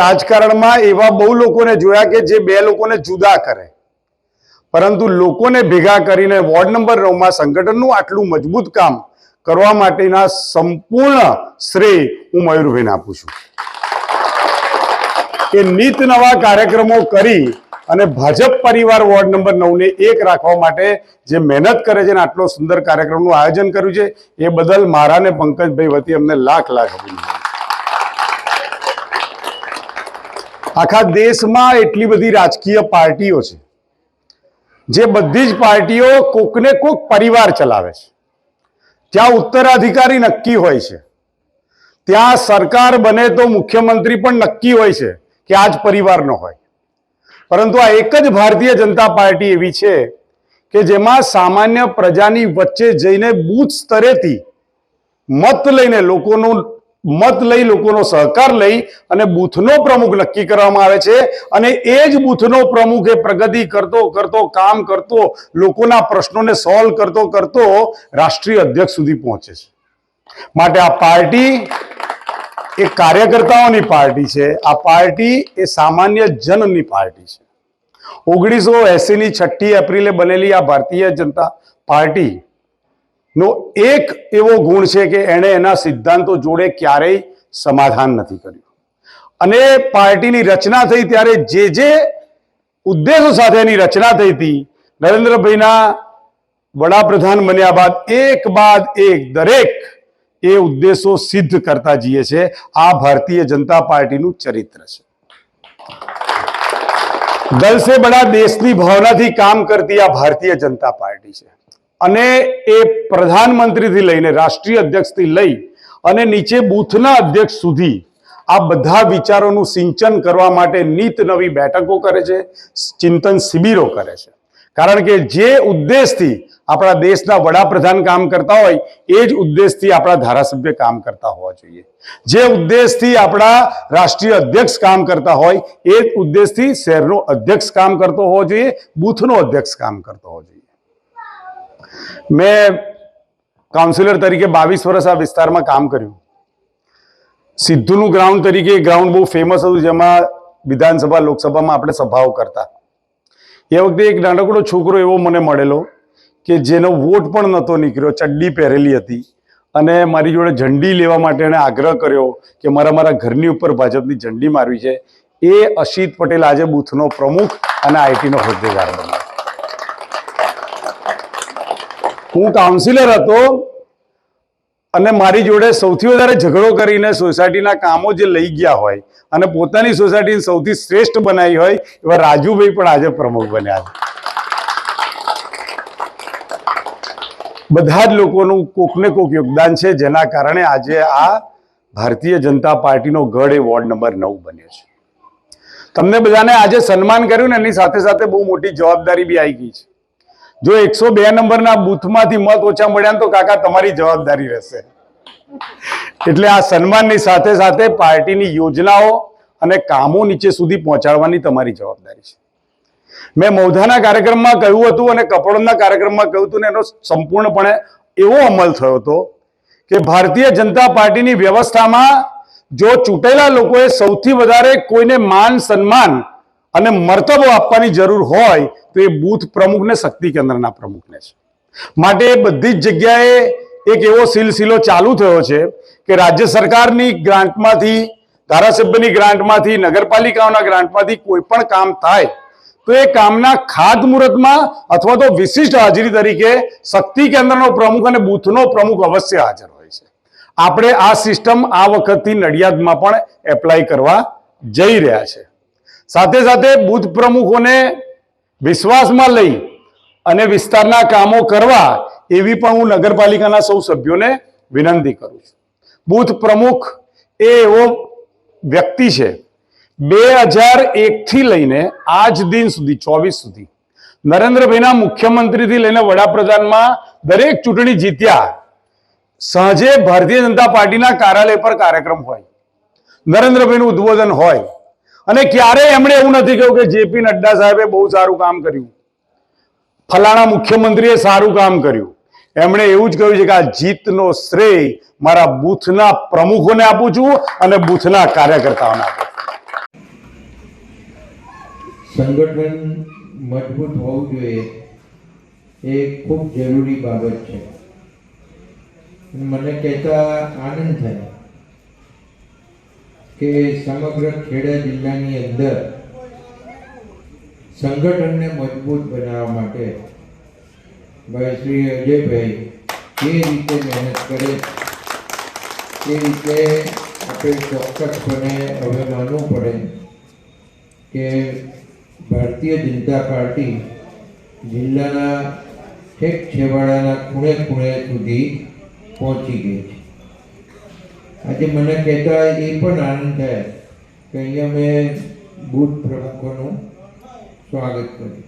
રાજકારણમાં એવા બહુ લોકોને જોયા કે જે બે લોકોને જુદા કરે. પરંતુ લોકોને ભેગા કરીને વોર્ડ નંબર નવમાં સંગઠનનું આટલું મજબૂત કામ કરવા માટેના સંપૂર્ણ શ્રેય હું મયુરભાઈને આપું છું. કે નીત નવા કાર્યક્રમો કરી અને ભાજપ પરિવાર વોર્ડ નંબર નવને એક રાખવા માટે જે મહેનત કરે છે અને આટલો સુંદર કાર્યક્રમનું આયોજન કર્યું છે, એ બદલ મારા ને પંકજભાઈ વતી અમને લાખ લાખ અભિનંદન. આખા દેશમાં એટલી બધી રાજકીય પાર્ટીઓ છે. જે બધી જ પાર્ટીઓ કોકને કોક પરિવાર ચલાવે છે. ત્યાં ઉત્તરાધિકારી નક્કી હોય છે. ત્યાં સરકાર બને તો મુખ્યમંત્રી પણ નક્કી હોય છે કે આ જ પરિવારનો હોય. પરંતુ આ એક જ ભારતીય જનતા પાર્ટી એવી છે કે જેમાં સામાન્ય પ્રજાની વચ્ચે જઈને બૂથ સ્તરેથી મત લઈને લોકોનું મત લઈ લોકોનો સહકાર લઈ અને બૂથનો પ્રમુખ નક્કી કરવામાં આવે છે. અને એ જ બૂથનો પ્રમુખ એ પ્રગતિ કરતો કરતો, કામ કરતો, લોકોના પ્રશ્નોને સોલ્વ કરતો કરતો રાષ્ટ્રીય અધ્યક્ષ સુધી પહોંચે છે. માટે આ પાર્ટી એ કાર્યકર્તાઓની પાર્ટી છે. આ પાર્ટી એ સામાન્ય જનની પાર્ટી છે. ઓગણીસો એસીની છઠ્ઠી એપ્રિલે બનેલી આ ભારતીય જનતા પાર્ટી નો એક એવો ગુણ છે કે એણે એના સિદ્ધાંતો જોડે ક્યારેય સમાધાન નથી કર્યું. અને પાર્ટીની રચના થઈ ત્યારે જે જે ઉદ્દેશો સાથે એની રચના થઈ હતી, નરેન્દ્રભાઈના વડાપ્રધાન બન્યા બાદ એક બાદ એક દરેક એ ઉદ્દેશો સિદ્ધ કરતા જઈએ છે આ ભારતીય જનતા પાર્ટીનું ચરિત્ર છે. દલ સે બડા દેશની ભાવનાથી કામ કરતી આ ભારતીય જનતા પાર્ટી છે. અને એ પ્રધાનમંત્રીથી લઈને રાષ્ટ્રીય અધ્યક્ષથી લઈ અને નીચે બૂથના અધ્યક્ષ સુધી આ બધા વિચારોનું સિંચન કરવા માટે નીત નવી બેઠકો કરે છે, ચિંતન શિબિરો કરે છે. કારણ કે જે ઉદ્દેશથી આપણા દેશના વડાપ્રધાન કામ કરતા હોય, એ જ ઉદ્દેશથી આપણા ધારાસભ્ય કામ કરતા હોવા જોઈએ. જે ઉદ્દેશથી આપણા રાષ્ટ્રીય અધ્યક્ષ કામ કરતા હોય, એ જ ઉદ્દેશથી શહેરનો અધ્યક્ષ કામ કરતો હોવો જોઈએ, બૂથનો અધ્યક્ષ કામ કરતો હોવો જોઈએ. મેં કાઉન્સિલર તરીકે બાવીસ વર્ષ આ વિસ્તારમાં કામ કર્યું. સિદ્ધુનું ગ્રાઉન્ડ તરીકે ગ્રાઉન્ડ બહુ ફેમસ હતું, જેમાં વિધાનસભા, લોકસભામાં આપણે સભાઓ કરતા. એ વખતે એક નાનકડો છોકરો એવો મને મળેલો કે જેનો વોટ પણ નહોતો નીકળ્યો, ચડ્ડી પહેરેલી હતી. અને મારી જોડે ઝંડી લેવા માટે એણે આગ્રહ કર્યો કે મારા મારા ઘરની ઉપર ભાજપની ઝંડી મારવી છે. એ અશિત પટેલ આજે બૂથનો પ્રમુખ અને આઈટીનો હોદ્દેદાર બન્યો. હું કાઉન્સિલર હતો અને મારી જોડે સૌથી વધારે ઝઘડો કરીને સોસાયટીના કામો જે લઈ ગયા હોય અને પોતાની સોસાયટીને સૌથી શ્રેષ્ઠ બનાવી હોય એવા રાજુભાઈ પણ આજે પ્રમુખ બન્યા છે. બધા જ લોકોનું કોક ને કોક યોગદાન છે, જેના કારણે આજે આ ભારતીય જનતા પાર્ટીનો ગઢ એ વોર્ડ નંબર નવ બન્યો છે. તમને બધાને આજે સન્માન કર્યું ને એની સાથે સાથે બહુ મોટી જવાબદારી બી આવી ગઈ છે. જો એકસો બે નંબરના બૂથમાંથી મત ઓછા મળ્યા તો કાકા તમારી જવાબદારી રહેશે. એટલે આ સન્માનની સાથે સાથે પાર્ટીની યોજનાઓ અને કામો નીચે સુધી પહોંચાડવાની તમારી જવાબદારી છે. મેં મૌધાના કાર્યક્રમમાં કહ્યું હતું અને કપડોના કાર્યક્રમમાં કહ્યું હતું ને એનો સંપૂર્ણપણે એવો અમલ થયો હતો કે ભારતીય જનતા પાર્ટીની વ્યવસ્થામાં જો ચૂંટેલા લોકોએ સૌથી વધારે કોઈને માન સન્માન અને મર્તબો આપવાની જરૂર હોય તો એ બૂથ પ્રમુખને શક્તિ કેન્દ્રના પ્રમુખને છે. માટે બધી જ જગ્યાએ એક એવો સિલસિલો ચાલુ થયો છે કે રાજ્ય સરકારની ગ્રાન્ટમાંથી, ધારાસભ્યની ગ્રાન્ટમાંથી, નગરપાલિકાઓના ગ્રાન્ટમાંથી કોઈ પણ કામ થાય તો એ કામના ખાદ મુહૂર્તમાં અથવા તો વિશિષ્ટ હાજરી તરીકે શક્તિ કેન્દ્રનો પ્રમુખ અને બૂથનો પ્રમુખ અવશ્ય હાજર હોય છે. આપણે આ સિસ્ટમ આ વખતથી નડિયાદમાં પણ એપ્લાય કરવા જઈ રહ્યા છે. સાથે સાથે બુથ પ્રમુખોને વિશ્વાસમાં લઈ અને વિસ્તારના કામો કરવા એવી પણ હું નગરપાલિકાના સૌ સભ્યોને વિનંતી કરું છું. બુથ પ્રમુખ એ એવો વ્યક્તિ છે, બે હજાર એકથી લઈને આજ દિન સુધી, ચોવીસ સુધી, નરેન્દ્રભાઈના મુખ્યમંત્રીથી લઈને વડાપ્રધાનમાં દરેક ચૂંટણી જીત્યા, સાંજે ભારતીય જનતા પાર્ટીના કાર્યાલય પર કાર્યક્રમ હોય, નરેન્દ્રભાઈનું ઉદ્બોધન હોય અને ક્યારેય એમણે એવું નથી કહ્યું કે જેપી નડ્ડા સાહેબે બહુ સારું કામ કર્યું. ફલાણા મુખ્યમંત્રીએ સારું કામ કર્યું. એમણે એવું જ કહ્યું છે કે આ જીતનો શ્રેય મારા બૂથના પ્રમુખોને આપું છું અને બૂથના કાર્યકર્તાઓને આપું સંગઠન મજબૂત હોવું જોઈએ એ ખૂબ જરૂરી બાબત છે. મને કહેતા આનંદ થાય. કે સમગ્ર ખેડા જિલ્લાની અંદર સંગઠનને મજબૂત બનાવવા માટે ભાઈ શ્રી અજયભાઈ જે રીતે મહેનત કરે તે રીતે આપણે ચોક્કસપણે હવે માનવું પડે કે ભારતીય જનતા પાર્ટી જિલ્લાના ઠેક છેવાડાના ખૂણે ખૂણે સુધી પહોંચી ગઈ છે. આજે મને કહેતા એ પણ આનંદ થાય. કે અહીંયા મેં બુથ પ્રમુખોનું સ્વાગત કર્યું.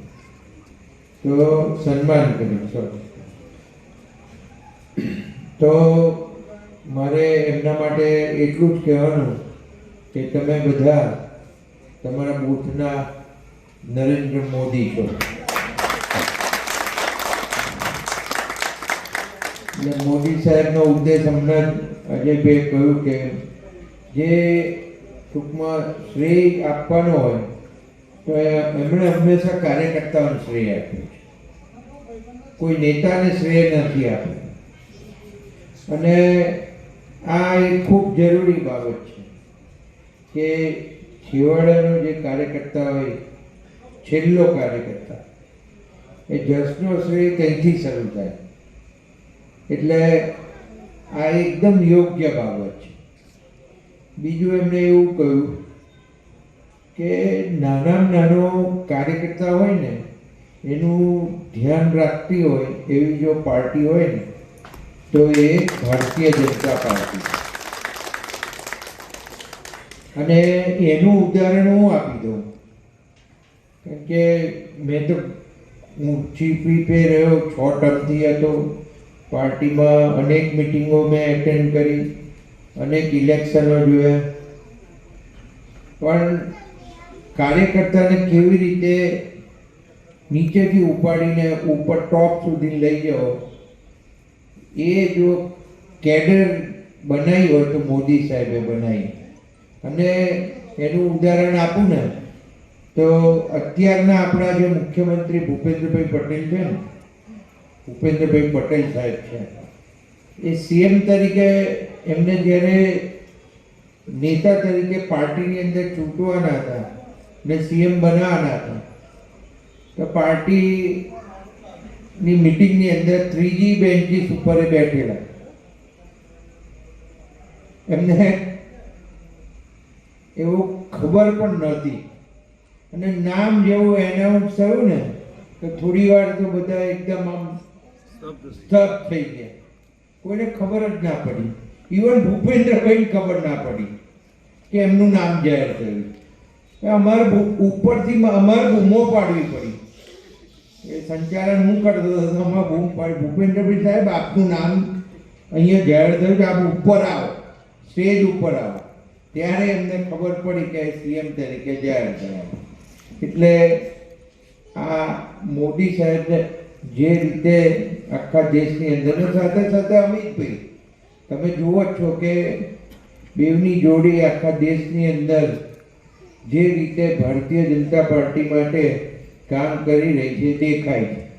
તો સન્માન કર્યું સોરી તો મારે એમના માટે એટલું જ કહેવાનું કે તમે બધા તમારા બુથના નરેન્દ્ર મોદી છો. એટલે મોદી સાહેબનો ઉદ્દેશ હમણાં જ અજયભાઈએ કહ્યું કે જે ટૂંકમાં શ્રેય આપવાનો હોય, તો એમણે હંમેશા કાર્યકર્તાઓને શ્રેય આપ્યું છે. કોઈ નેતાને શ્રેય નથી આપ્યું. અને આ એક ખૂબ જરૂરી બાબત છે કે છેવાડાનો જે કાર્યકર્તા હોય, છેલ્લો કાર્યકર્તા, એ જસનો શ્રેય ત્યાંથી શરૂ થાય. એટલે આ એકદમ યોગ્ય બાબત છે. બીજું એમણે એવું કહ્યું કે નાનામાં નાનો કાર્યકર્તા હોય ને, એનું ધ્યાન રાખતી હોય, એવી જો પાર્ટી હોય ને, તો એ ભારતીય જનતા પાર્ટી. અને એનું ઉદાહરણ હું આપી દઉં. કારણ કે મેં તો, હું ચીફ વીપે રહ્યો, છ ટર્મથી હતો. પાર્ટીમાં અનેક મિટિંગો મેં એટેન્ડ કરી, અનેક ઇલેક્શનો જોયા. પણ કાર્યકર્તાને કેવી રીતે નીચેથી ઉપાડીને ઉપર ટોપ સુધી લઈ જાઓ એ જો કેડર બનાવી હોય તો મોદી સાહેબે બનાવી અને એનું ઉદાહરણ આપું ને, તો અત્યારના આપણા જે મુખ્યમંત્રી ભૂપેન્દ્રભાઈ પટેલ છે ને ભૂપેન્દ્રભાઈ પટેલ સાહેબ છે. એ સીએમ તરીકે એમને જ્યારે નેતા તરીકે પાર્ટીની અંદર ચૂંટવાના હતા ને સીએમ બનાવવાના હતા, તો પાર્ટીની મિટિંગની અંદર ત્રીજી બેન્ચીસ ઉપર બેઠેલા. એમને એવું ખબર પણ નહોતી. અને નામ જેવું એનાઉન્સ થયું ને, તો થોડી વાર તો બધા એકદમ આમ સ્તબ્ધ થઈ ગયા. કોઈને ખબર જ ના પડી. ઇવન ભૂપેન્દ્રભાઈને ખબર ના પડી કે એમનું નામ જાહેર થયું. અમારે ઉપરથી અમારે બૂમો પાડવી પડી. એ સંચાલન હું કરતો હતો અમારે બૂમ પાડી. ભૂપેન્દ્રભાઈ સાહેબ, આપનું નામ અહીંયા જાહેર થયું કે આપ ઉપર આવો. સ્ટેજ ઉપર આવો. ત્યારે એમને ખબર પડી કે સીએમ તરીકે જાહેર થયા. એટલે આ મોદી સાહેબને જે રીતે આખા દેશની અંદર સાથે સાથે અમિતભાઈ તમે જુઓ છો કે બેવની જોડી આખા દેશની અંદર જે રીતે ભારતીય જનતા પાર્ટી માટે કામ કરી રહી છે દેખાય છે.